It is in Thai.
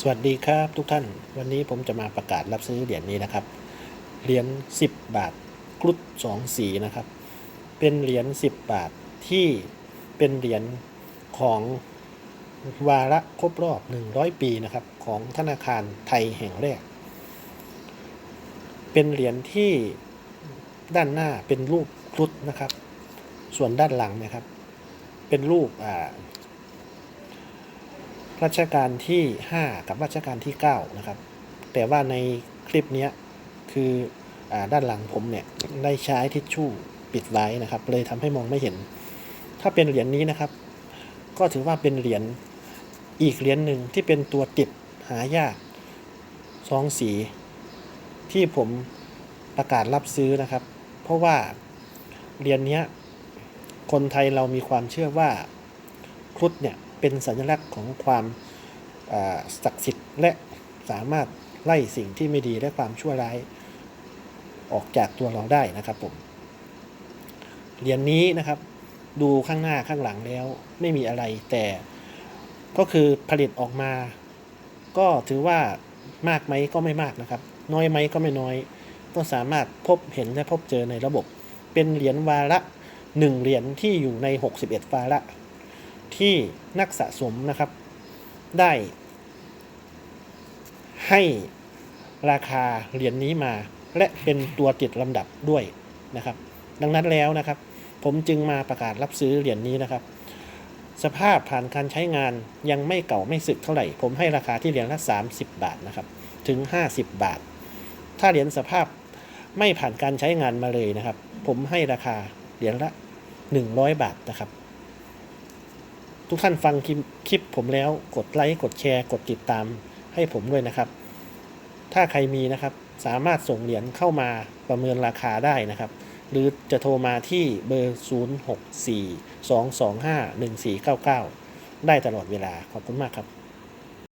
สวัสดีครับทุกท่าน วันนี้ผมจะมาประกาศรับซื้อเหรียญนี้นะครับ เหรียญ10 บาทกรุดสองสีนะครับ เป็นเหรียญ10 บาทที่เป็นเหรียญของวาระครบรอบ 100 ปีนะครับของธนาคารไทยแห่งแรก เป็นเหรียญที่ด้านหน้าเป็นรูปครุฑนะครับ ส่วนด้านหลังนะครับ เป็นรูปอ่า รัชกาลที่ 5 กับรัชกาลที่ 9 นะครับ แต่ว่าในคลิปนี้คืออด้านหลังผมเนี่ยได้ใช้ทิชชู่ปิดไว้นะครับ เลยทำให้มองไม่เห็น ถ้าเป็นเหรียญนี้นะครับ ก็ถือว่าเป็นเหรียญอีกเหรียญหนึ่งที่เป็นตัวติดหายากสองสี ที่ผมประกาศรับซื้อนะครับ เพราะว่าเหรียญเนี้คนไทยเรามีความเชื่อว่าครุฑเนี่ย เป็นสัญลักษณ์ของความศักดิ์สิทธิ์และสามารถไล่สิ่งที่ไม่ดีและความชั่วร้ายออกจากตัวเราได้นะครับผมเหรียญนี้นะครับ ดูข้างหน้าข้างหลังแล้วไม่มีอะไรแต่ก็คือผลิตออกมา ก็ถือว่ามากไหมก็ไม่มากนะครับ น้อยไหมก็ไม่น้อย ก็สามารถพบเห็นและพบเจอในระบบ เป็นเหรียญวาระหนึ่งเหรียญที่อยู่ใน 61วาระ ที่นักสะสมนะครับ ได้ ให้ราคาเหรียญนนี้มา และเป็นตัวติดลำดับด้วยนะครับ ดังนั้นแล้วนะครับ ผมจึงมาประกาศรับซื้อเหรียญนนี้นะครับ สภาพผ่านการใช้งานยังไม่เก่าไม่สึกเท่าไหร่ ผมให้ราคาที่เหรียญละ 30 บาทนะครับ ถึง 50 บาท ถ้าเหรียญสภาพไม่ผ่านการใช้งานมาเลยนะครับ ผมให้ราคาเหรียญละ 100 บาทนะครับ ทุกท่านฟังคลิปผมแล้วกดไลค์กดแชร์ กดติดตามให้ผมด้วยนะครับ ถ้าใครมีนะครับสามารถส่งเหรียญเข้ามาประเมินราคาได้นะครับ หรือจะโทรมาที่เบอร์ 064 225 1499 ได้ตลอดเวลาขอบคุณมากครับ